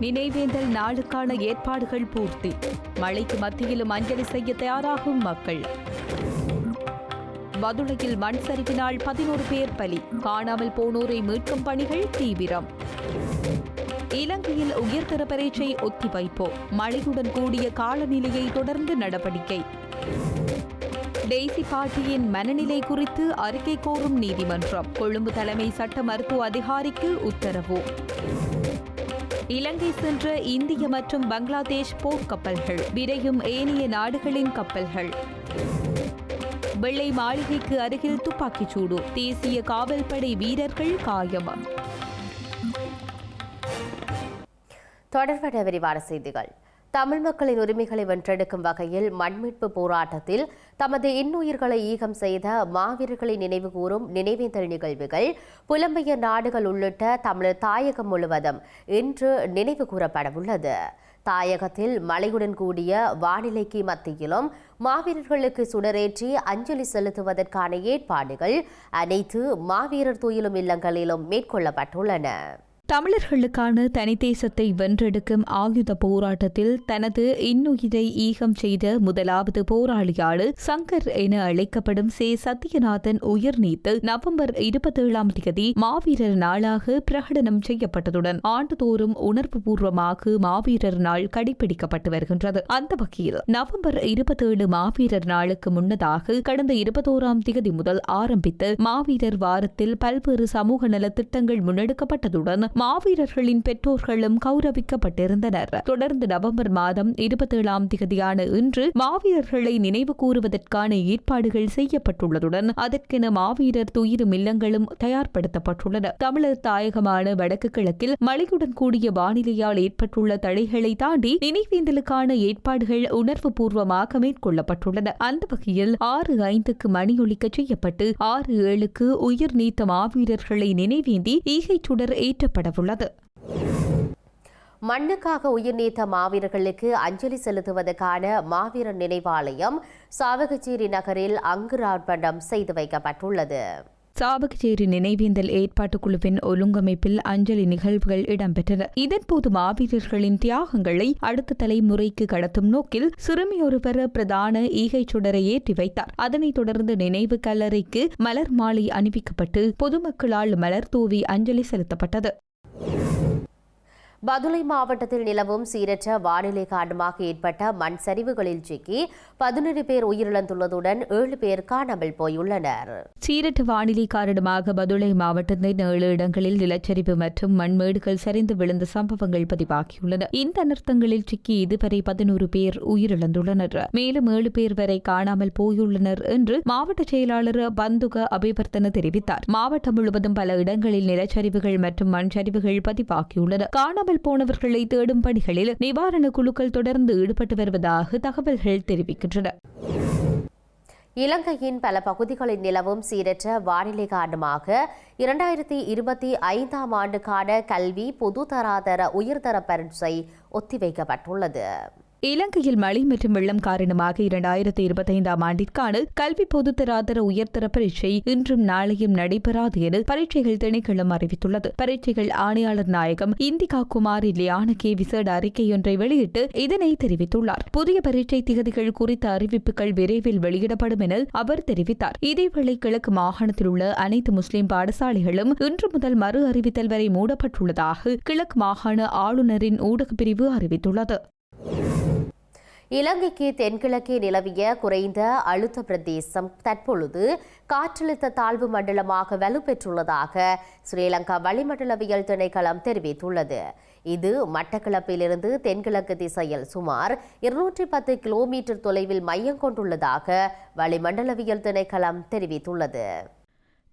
நினைவேந்தல் நாளுக்கான ஏற்பாடுகள் பூர்த்தி. மழைக்கு மத்தியிலும் அஞ்சலி செய்ய தயாராகும் மக்கள். மதுரையில் மண் சரிவினால் பதினோரு பேர் பலி. காணாமல் போனோரை மீட்கும் பணிகள் தீவிரம். இலங்கையில் உயர்தர பரீட்சை ஒத்திவைப்போ மழையுடன் கூடிய காலநிலையை தொடர்ந்து நடவடிக்கை. டெய்சி பாட்டியின் மனநிலை குறித்து அறிக்கை கோரும் நீதிமன்றம். கொழும்பு தலைமை சட்ட மருத்துவ அதிகாரிக்கு உத்தரவு. இலங்கை சென்ற இந்திய மற்றும் பங்களாதேஷ் போர்க்கப்பல்கள் விரையும் ஏனைய நாடுகளின் கப்பல்கள். வெள்ளை மாளிகைக்கு அருகில் துப்பாக்கிச் சூடு தேசிய காவல்படை வீரர்கள் காயம். தொடர்பட விரிவான செய்திகள். தமிழ் மக்களின் உரிமைகளை வென்றெடுக்கும் வகையில் மண்மீட்பு போராட்டத்தில் தமது இன்னுயிர்களை ஈகம் செய்த மாவீரர்களை நினைவுகூரும் நினைவேந்தல் நிகழ்வுகள் புலம்பெயர் நாடுகள் உள்ளிட்ட தமிழர் தாயகம் முழுவதும் இன்று நினைவு கூறப்படவுள்ளது. தாயகத்தில் மழையுடன் கூடிய வானிலைக்கு மத்தியிலும் மாவீரர்களுக்கு சுடரேற்றி அஞ்சலி செலுத்துவதற்கான ஏற்பாடுகள் அனைத்து மாவீரர் துயிலும் இல்லங்களிலும் மேற்கொள்ளப்பட்டுள்ளன. தமிழர்களுக்கான தனித்தேசத்தை வென்றெடுக்கும் ஆயுத போராட்டத்தில் தனது இன்னுயிரை ஈகம் செய்த முதலாவது போராளியாளு சங்கர் என அழைக்கப்படும் சே. சத்யநாதன் உயிர் நீத்து நவம்பர் இருபத்தேழாம் தேதி மாவீரர் நாளாக பிரகடனம் செய்யப்பட்டதுடன் ஆண்டுதோறும் உணர்வுபூர்வமாக மாவீரர் நாள் கடைபிடிக்கப்பட்டு வருகின்றது. அந்த வகையில் நவம்பர் இருபத்தேழு மாவீரர் நாளுக்கு முன்னதாக கடந்த இருபத்தோராம் தேதி முதல் ஆரம்பித்து மாவீரர் வாரத்தில் பல்வேறு சமூக நல திட்டங்கள் முன்னெடுக்கப்பட்டதுடன் மாவீரர்களின் பெற்றோர்களும் கௌரவிக்கப்பட்டிருந்தனர். தொடர்ந்து நவம்பர் மாதம் இருபத்தேழாம் திகதியான இன்று மாவீரர்களை நினைவு கூறுவதற்கான ஏற்பாடுகள் செய்யப்பட்டுள்ளதுடன் அதற்கென மாவீரர் துயிரும் இல்லங்களும் தயார்படுத்தப்பட்டுள்ளன. தமிழர் தாயகமான வடக்கு கிழக்கில் மழையுடன் கூடிய வானிலையால் ஏற்பட்டுள்ள தடைகளை தாண்டி நினைவேந்தலுக்கான ஏற்பாடுகள் உணர்வு பூர்வமாக மேற்கொள்ளப்பட்டுள்ளன. அந்த வகையில் ஆறு ஐந்துக்கு மணியொலிக்க செய்யப்பட்டு ஆறு ஏழுக்கு உயிர் நீத்த மாவீரர்களை நினைவேந்தி ஈகை சுடர் ஏற்றப்பட உள்ளது மண்ணுக்காக உயிர் நீத்த மாவீரர்களுக்கு அஞ்சலி செலுத்துவதற்கான மாவீரர் நினைவாலயம் சாவகச்சேரி நகரில் அங்குரார்ப்பணம் செய்து வைக்கப்பட்டுள்ளது. சாவகச்சேரி நினைவேந்தல் ஏற்பாட்டுக் குழுவின் ஒழுங்கமைப்பில் அஞ்சலி நிகழ்வுகள் இடம்பெற்றன. இதன்போது மாவீரர்களின் தியாகங்களை அடுத்த தலைமுறைக்கு கடத்தும் நோக்கில் சிறுமியொருவர் பிரதான ஈகை சுடரை ஏற்றி வைத்தார். அதனைத் தொடர்ந்து நினைவு கல்லறைக்கு மலர் மாலை அணிவிக்கப்பட்டு பொதுமக்களால் மலர் தூவி அஞ்சலி செலுத்தப்பட்டது. பதுளை மாவட்டத்தில் நிலவும் சீரற்ற வானிலை காரணமாக ஏற்பட்ட மண் சரிவுகளில் சிக்கி பதினொரு பேர் உயிரிழந்துள்ளதுடன் ஏழு பேர் காணாமல் போயுள்ளனர். சீரற்ற வானிலை காரணமாக பதுளை மாவட்டத்தின் ஏழு இடங்களில் நிலச்சரிவு மற்றும் மண்மேடுகள் சரிந்து விழுந்த சம்பவங்கள் பதிவாகியுள்ளன. இந்த அனர்த்தங்களில் சிக்கி இதுவரை பதினோரு பேர் உயிரிழந்துள்ளனர். மேலும் ஏழு பேர் வரை காணாமல் போயுள்ளனர் என்று மாவட்ட செயலாளர் பந்துக அபிவர்த்தன தெரிவித்தார். மாவட்டம் முழுவதும் பல இடங்களில் நிலச்சரிவுகள் மற்றும் மண் சரிவுகள் பதிவாகியுள்ளன. காணாமல் போனவர்களை தேடும் பணிகளில் நிவாரண குழுக்கள் தொடர்ந்து ஈடுபட்டு வருவதாக தகவல்கள் தெரிவிக்கின்றன. இலங்கையின் பல பகுதிகளில் நிலவும் சீரற்ற வானிலை காரணமாக இரண்டாயிரத்தி இருபத்தி ஐந்தாம் ஆண்டுக்கான கல்வி பொதுதராதர உயர்தர பரீட்சை ஒத்திவைக்கப்பட்டுள்ளது. இலங்கையில் மழை மற்றும் வெள்ளம் காரணமாக இரண்டாயிரத்தி இருபத்தைந்தாம் ஆண்டிற்கான கல்வி பொதுத்தராதர உயர்தர பரீட்சை இன்றும் நாளையும் நடைபெறாது என பரீட்சைகள் திணைக்களம் அறிவித்துள்ளது. பரீட்சைகள் ஆணையாளர் நாயகம் இந்திகா குமாரி லியானகே விசேட அறிக்கையொன்றை வெளியிட்டு இதனை தெரிவித்துள்ளார். புதிய பரீட்சை திகதிகள் குறித்த அறிவிப்புகள் விரைவில் வெளியிடப்படும் என அவர் தெரிவித்தார். இதேவேளை கிழக்கு மாகாணத்தில் உள்ள அனைத்து முஸ்லிம் பாடசாலைகளும் இன்று முதல் மறு அறிவித்தல் வரை மூடப்பட்டுள்ளதாக கிழக்கு மாகாண ஆளுநரின் ஊடகப் பிரிவு அறிவித்துள்ளது. இலங்கைக்கு தென்கிழக்கே நிலவிய குறைந்த அழுத்த பிரதேசம் தற்பொழுது காற்றழுத்த தாழ்வு மண்டலமாக வலுப்பெற்றுள்ளதாக ஸ்ரீலங்கா வளிமண்டலவியல் திணைக்களம் தெரிவித்துள்ளது. இது மட்டக்களப்பிலிருந்து தென்கிழக்கு திசையில் சுமார் இருநூற்றி பத்து கிலோமீட்டர் தொலைவில் மையம் கொண்டுள்ளதாக வளிமண்டலவியல் திணைக்களம் தெரிவித்துள்ளது.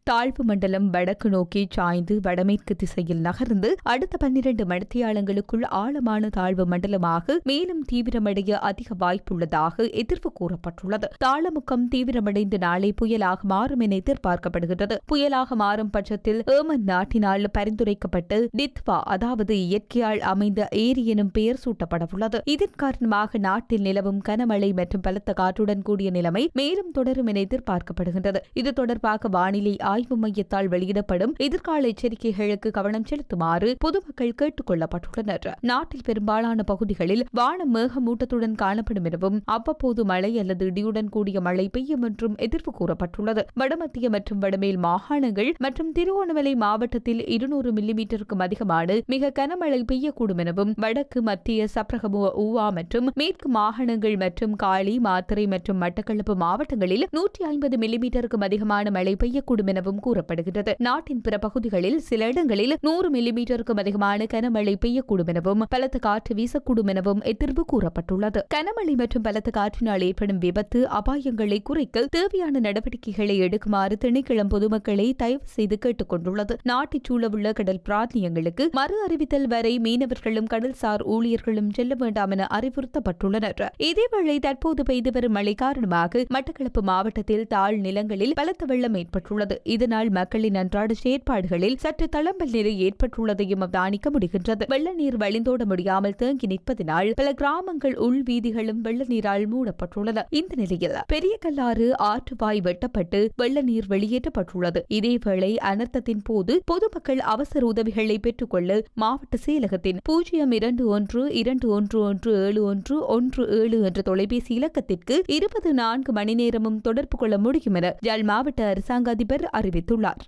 தாழ்வு மண்டலம் வடக்கு நோக்கி சாய்ந்து வடமேற்கு திசையில் நகர்ந்து அடுத்த பன்னிரண்டு மணித்தியாலங்களுக்குள் ஆழமான தாழ்வு மண்டலமாக மேலும் தீவிரமடைய அதிக வாய்ப்புள்ளதாக எதிர்ப்பு கூறப்பட்டுள்ளது. தாளமுக்கம் தீவிரமடைந்து நாளை புயலாக மாறும் என எதிர்பார்க்கப்படுகிறது புயலாக மாறும் பட்சத்தில் ஏமன் நாட்டினால் பரிந்துரைக்கப்பட்டு டித்வா அதாவது இயற்கையால் அமைந்த ஏரி எனும் பெயர் சூட்டப்படவுள்ளது. இதன் காரணமாக நாட்டில் நிலவும் கனமழை மற்றும் பலத்த காற்றுடன் கூடிய நிலைமை மேலும் தொடரும் என எதிர்பார்க்கப்படுகின்றது. இது தொடர்பாக வானிலை ஆய்வு மையத்தால் வெளியிடப்படும் எதிர்கால எச்சரிக்கைகளுக்கு கவனம் செலுத்துமாறு பொதுமக்கள் கேட்டுக் கொள்ளப்பட்டுள்ளனர் நாட்டில் பெரும்பாலான பகுதிகளில் வானம் மேகமூட்டத்துடன் காணப்படும் எனவும் அவ்வப்போது மழை அல்லது இடியுடன் கூடிய மழை பெய்யும் என்றும் எதிர்ப்பு கூறப்பட்டுள்ளது. வடமத்திய மற்றும் வடமேல் மாகாணங்கள் மற்றும் திருவோணமலை மாவட்டத்தில் இருநூறு மில்லிமீட்டருக்கும் அதிகமான மிக கனமழை பெய்யக்கூடும் எனவும் வடக்கு மத்திய சப்ரகமுவ ஊவா மற்றும் மேற்கு மாகாணங்கள் மற்றும் காளி மாத்திரை மற்றும் மட்டக்களப்பு மாவட்டங்களில் நூற்றி ஐம்பது மில்லிமீட்டருக்கும் அதிகமான மழை பெய்யக்கூடும் எனவும் கூறப்படுகிறது நாட்டின் பிற பகுதிகளில் சில இடங்களில் நூறு மில்லிமீட்டருக்கும் அதிகமான கனமழை பெய்யக்கூடும் எனவும் பலத்த காற்று வீசக்கூடும் எனவும் எதிர்வு கூறப்பட்டுள்ளது. கனமழை மற்றும் பலத்த காற்றினால் ஏற்படும் விபத்து அபாயங்களை குறைக்க தேவையான நடவடிக்கைகளை எடுக்குமாறு திணைக்களம் பொதுமக்களை தயவு செய்து கேட்டுக் கொண்டுள்ளது. நாட்டைச் சூழவுள்ள கடல் பிராந்தியங்களுக்கு மறு அறிவித்தல் வரை மீனவர்களும் கடல்சார் ஊழியர்களும் செல்ல வேண்டாம் என அறிவுறுத்தப்பட்டுள்ளனர். இதேவேளை தற்போது பெய்து வரும் மழை காரணமாக மட்டக்களப்பு மாவட்டத்தில் தாழ் நிலங்களில் பலத்த வெள்ளம் ஏற்பட்டுள்ளது. இதனால் மக்களின் அன்றாட செயற்பாடுகளில் சற்று தளம்பல் நிலை ஏற்பட்டுள்ளதையும் அவதானிக்க முடிகின்றது. வெள்ள நீர் வழிந்தோட முடியாமல் தேங்கி நிற்பதனால் பல கிராமங்கள் உள் வீதிகளும் வெள்ள நீரால் மூடப்பட்டுள்ளன. இந்த நிலையில் பெரிய கல்லாறு ஆற்றுவாய் வெட்டப்பட்டு வெள்ள நீர் வெளியேற்றப்பட்டுள்ளது. இதேவேளை அனர்த்தத்தின் போது பொதுமக்கள் அவசர உதவிகளை பெற்றுக்கொள்ள மாவட்ட செயலகத்தின் பூஜ்ஜியம் இரண்டு ஒன்று இரண்டு ஒன்று ஒன்று ஏழு ஒன்று ஒன்று ஏழு என்ற தொலைபேசி இலக்கத்திற்கு இருபது நான்கு மணி நேரமும் தொடர்பு கொள்ள முடியும் என யாழ் மாவட்ட அரசாங்க அதிபர் அறிவித்துள்ளார்.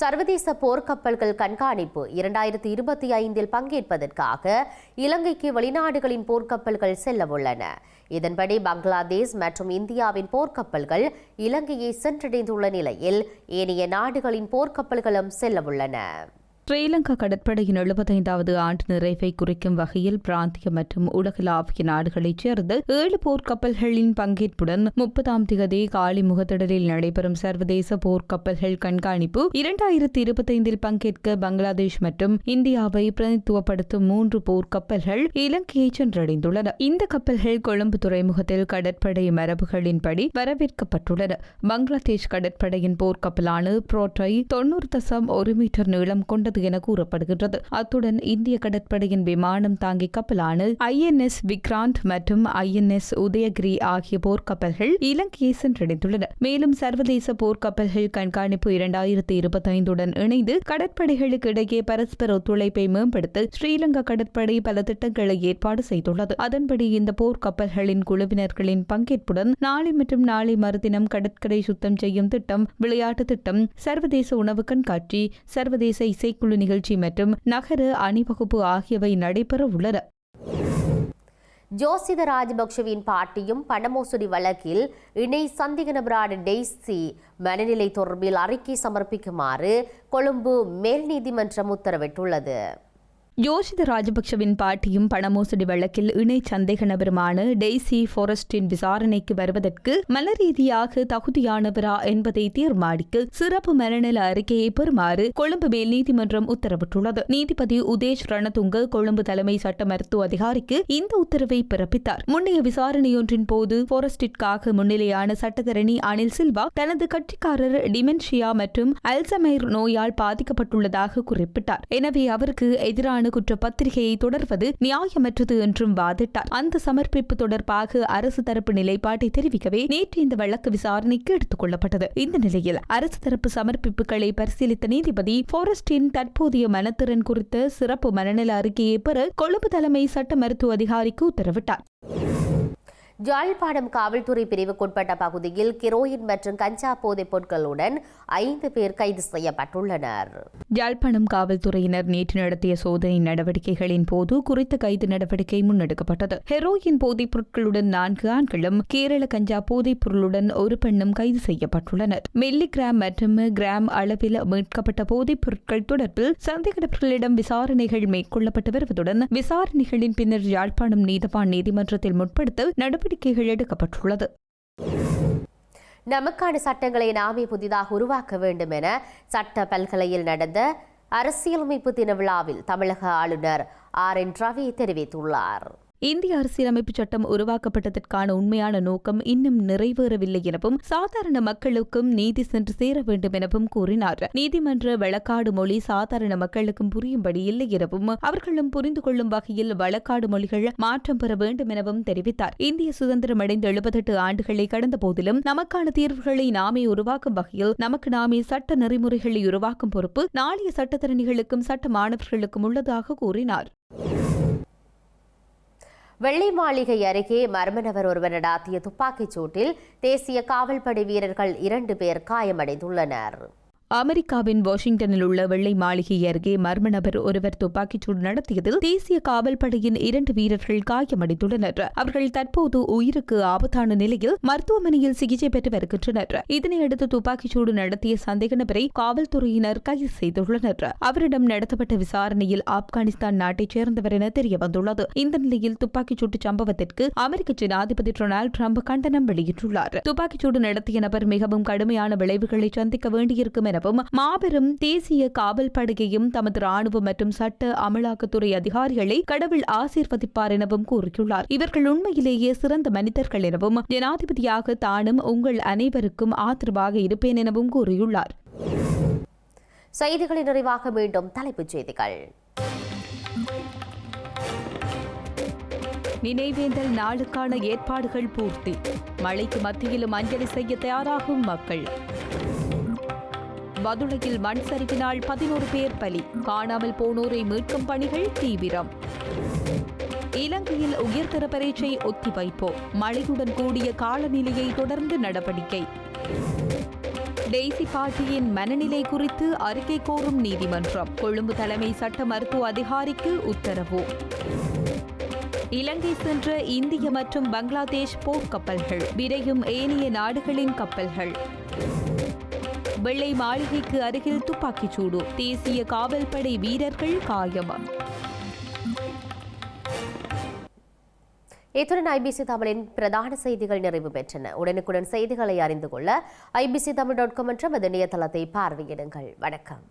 சர்வதேச போர்க்கப்பல்கள் கண்காணிப்பு இரண்டாயிரத்தி இருபத்தி ஐந்தில் பங்கேற்பதற்காக இலங்கைக்கு வெளிநாடுகளின் போர்க்கப்பல்கள் செல்லவுள்ளன. இதன்படி பங்களாதேஷ் மற்றும் இந்தியாவின் போர்க்கப்பல்கள் இலங்கையை சென்றடைந்துள்ள நிலையில் ஏனைய நாடுகளின் போர்க்கப்பல்களும் செல்லவுள்ளன. ஸ்ரீலங்கா கடற்படையின் எழுபத்தைந்தாவது ஆண்டு நிறைவை குறிக்கும் வகையில் பிராந்திய மற்றும் உலகளாவிய நாடுகளைச் சேர்ந்த ஏழு போர்க்கப்பல்களின் பங்கேற்புடன் முப்பதாம் திகதி காலி முகத்திடலில் நடைபெறும் சர்வதேச போர்க்கப்பல்கள் கண்காணிப்பு இரண்டாயிரத்தி இருபத்தைந்தில் பங்கேற்க பங்களாதேஷ் மற்றும் இந்தியாவை பிரதித்துவப்படுத்தும் மூன்று போர்க்கப்பல்கள் இலங்கையை சென்றடைந்துள்ளன. இந்த கப்பல்கள் கொழும்பு துறைமுகத்தில் கடற்படை மரபுகளின்படி வரவேற்கப்பட்டுள்ளன. பங்களாதேஷ் கடற்படையின் போர்க்கப்பலான புரோட்டை தொன்னூறு தசம் ஒரு மீட்டர் நீளம் கொண்டது என கூறப்படுகின்றது. அத்துடன் இந்திய கடற்படையின் விமானம் தாங்கி கப்பலான ஐஎன்எஸ் விக்ராந்த் மற்றும் ஐஎன்எஸ் உதயகிரி ஆகிய போர்க்கப்பல்கள் இலங்கையை சென்றடைந்துள்ளன. மேலும் சர்வதேச போர்க்கப்பல்கள் கண்காணிப்பு இரண்டாயிரத்தி இருபத்தைந்துடன் இணைந்து கடற்படைகளுக்கு இடையே பரஸ்பர ஒத்துழைப்பை மேம்படுத்த ஸ்ரீலங்கா கடற்படை பல திட்டங்களை ஏற்பாடு செய்துள்ளது. அதன்படி இந்த போர்க்கப்பல்களின் குழுவினர்களின் பங்கேற்புடன் நாளை மற்றும் நாளை மறுதினம் கடற்கரை சுத்தம் செய்யும் திட்டம் விளையாட்டு திட்டம் சர்வதேச உணவு கண்காட்சி சர்வதேச இசைக்குழு நிகழ்ச்சி மற்றும் நகர அணிவகுப்பு ஆகியவை நடைபெற உள்ளன. ஜோசித ராஜபக்ஷவின் பாட்டியும் பணமோசடி வழக்கில் இணை சந்தேக நபரான டெய்ஸி மனநிலை தொடர்பில் அறிக்கை சமர்ப்பிக்குமாறு கொழும்பு மேல் நீதிமன்றம் உத்தரவிட்டுள்ளது. யோஷித ராஜபக்ஷவின் பாட்டியும் பணமோசடி வழக்கில் இணை சந்தேக நபருமான டெய்சி ஃபாரஸ்டின் விசாரணைக்கு வருவதற்கு மலரீதியாக தகுதியானவரா என்பதை தீர்மானிக்க சிறப்பு மனநல அறிக்கையை பெறுமாறு கொழும்பு மேல் நீதிமன்றம் உத்தரவிட்டுள்ளது. நீதிபதி உதேஷ் ரணதுங்க கொழும்பு தலைமை சட்ட மருத்துவ அதிகாரிக்கு இந்த உத்தரவை பிறப்பித்தார். முன்னைய விசாரணையொன்றின் போது ஃபாரஸ்டிற்காக முன்னிலையான சட்டத்தரணி அனில் சில்வா தனது கட்சிக்காரர் டிமென்ஷியா மற்றும் அல்சமைர் நோயால் பாதிக்கப்பட்டுள்ளதாக குறிப்பிட்டார். எனவே அவருக்கு எதிரான குற்றப்பத்திரிகையை தொடர்வது நியாயமற்றது என்றும் வாதிட்டார். அந்த சமர்ப்பிப்பு தொடர்பாக அரசு தரப்பு நிலைப்பாட்டை தெரிவிக்கவே நேற்று இந்த வழக்கு விசாரணைக்கு எடுத்துக் கொள்ளப்பட்டது. இந்த நிலையில் அரசு தரப்பு சமர்ப்பிப்புகளை பரிசீலித்த நீதிபதி ஃபாரஸ்டின் தற்போதைய மனத்திறன் குறித்த சிறப்பு மனநல அறிக்கையை பெற கொழும்பு தலைமை சட்ட மருத்துவ அதிகாரிக்கு உத்தரவிட்டார். யாழ்ப்பாணம் காவல்துறை பிரிவுக்குட்பட்ட பகுதியில் கிரோயின் மற்றும் கஞ்சா போதைப் பொருட்களுடன் ஐந்து பேர் கைது செய்யப்பட்டுள்ளனர். யாழ்ப்பாணம் காவல்துறையினர் நேற்று நடத்திய சோதனை நடவடிக்கைகளின் போது குறித்த கைது நடவடிக்கை முன்னெடுக்கப்பட்டது. ஹெரோயின் போதைப் பொருட்களுடன் நான்கு ஆண்களும் கேரள கஞ்சா போதைப் பொருளுடன் ஒரு பெண்ணும் கைது செய்யப்பட்டுள்ளனர். மில்லி கிராம் மற்றும் கிராம் அளவில் மீட்கப்பட்ட போதைப் பொருட்கள் தொடர்பில் சந்தேகநபர்களிடம் விசாரணைகள் மேற்கொள்ளப்பட்டு வருவதுடன் விசாரணைகளின் பின்னர் யாழ்ப்பாணம் நீதவான் நீதிமன்றத்தில் முற்படுத்த நடவடிக்கைகள் எடுக்கப்பட்டுள்ளது. நமக்கான சட்டங்களை நாமே புதிதாக உருவாக்க வேண்டும் என சட்ட பல்கலையில் நடந்த அரசியலமைப்பு தின விழாவில் தமிழக ஆளுநர் ஆர் என் ரவி தெரிவித்துள்ளார். இந்திய அரசியலமைப்பு சட்டம் உருவாக்கப்பட்டதற்கான உண்மையான நோக்கம் இன்னும் நிறைவேறவில்லை எனவும் சாதாரண மக்களுக்கும் நீதி சென்று சேர வேண்டும் எனவும் கூறினார். நீதிமன்ற வழக்காடு மொழி சாதாரண மக்களுக்கும் புரியும்படி இல்லை எனவும் அவர்களும் புரிந்து கொள்ளும் வகையில் வழக்காடு மொழிகள் மாற்றம் பெற வேண்டும் எனவும் தெரிவித்தார். இந்திய சுதந்திரம் அடைந்த எழுபத்தெட்டு ஆண்டுகளை கடந்த போதிலும் நமக்கான தீர்வுகளை நாமே உருவாக்கும் வகையில் நமக்கு நாமே சட்ட நெறிமுறைகளை உருவாக்கும் பொறுப்பு நாளைய சட்டத்தரணிகளுக்கும் சட்ட மாணவர்களுக்கும் உள்ளதாக கூறினார். வெள்ளை மாளிகை அருகே மர்ம நபர் ஒருவர் நடாத்திய துப்பாக்கிச் சூட்டில் தேசிய காவல்படை வீரர்கள் இரண்டு பேர் காயமடைந்துள்ளனர். அமெரிக்காவின் வாஷிங்டனில் உள்ள வெள்ளை மாளிகை அருகே மர்ம நபர் ஒருவர் துப்பாக்கிச்சூடு நடத்தியதில் தேசிய காவல் படையின் இரண்டு வீரர்கள் காயமடைந்துள்ளனர். அவர்கள் தற்போது உயிருக்கு ஆபத்தான நிலையில் மருத்துவமனையில் சிகிச்சை பெற்று வருகின்றனர். இதனையடுத்து துப்பாக்கிச்சூடு நடத்திய சந்தேக நபரை காவல்துறையினர் கைது செய்துள்ளனர். அவரிடம் நடத்தப்பட்ட விசாரணையில் ஆப்கானிஸ்தான் நாட்டைச் சேர்ந்தவர் என தெரியவந்துள்ளது. இந்த நிலையில் துப்பாக்கிச்சூட்டு சம்பவத்திற்கு அமெரிக்க ஜனாதிபதி டொனால்டு ட்ரம்ப் கண்டனம் வெளியிட்டுள்ளார். துப்பாக்கிச்சூடு நடத்திய நபர் மிகவும் கடுமையான விளைவுகளை சந்திக்க வேண்டியிருக்கும் என எனவும் மாபெரும் தேசிய காவல் படையையும் தமது ராணுவ மற்றும் சட்ட அமலாக்கத்துறை அதிகாரிகளை கடவுள் ஆசீர்வதிப்பார் எனவும் கூறியுள்ளார். இவர்கள் உண்மையிலேயே சிறந்த மனிதர்கள் எனவும் ஜனாதிபதியாக தானும் உங்கள் அனைவருக்கும் ஆதரவாக இருப்பேன் எனவும் கூறியுள்ளார். செய்திகளின் நிறைவாக மீண்டும் தலைப்புச் செய்திகள். நினைவேந்தல் நாளுக்கான ஏற்பாடுகள் பூர்த்தி. மழைக்கு மத்தியிலும் அஞ்சலி செய்ய தயாராகும் மக்கள். பதுளையில் மண் சரிவினால் பதினோரு பேர் பலி. காணாமல் போனோரை மீட்கும் பணிகள் தீவிரம். இலங்கையில் உயர்தர பரீட்சை ஒத்திவைப்போம். மழையுடன் கூடிய காலநிலையை தொடர்ந்து நடவடிக்கை. டெய்சி பாட்டியின் மனநிலை குறித்து அறிக்கை கோரும் நீதிமன்றம். கொழும்பு தலைமை சட்ட மருத்துவ அதிகாரிக்கு உத்தரவு. இலங்கை சென்ற இந்திய மற்றும் பங்களாதேஷ் போர்க்கப்பல்கள். விரையும் ஏனைய நாடுகளின் கப்பல்கள். வெள்ளை மாளிகைக்கு அருகில் துப்பாக்கிச் சூடு. தேசிய காவல்படை வீரர்கள் காயம் இத்துடன் ஐபிசி தமிழின் பிரதான செய்திகள் நிறைவு பெற்றன. உடனுக்குடன் செய்திகளை அறிந்து கொள்ள ஐபிசி தமிழ் டாட் காம் என்ற இணையதளத்தை பார்வையிடுங்கள். வணக்கம்.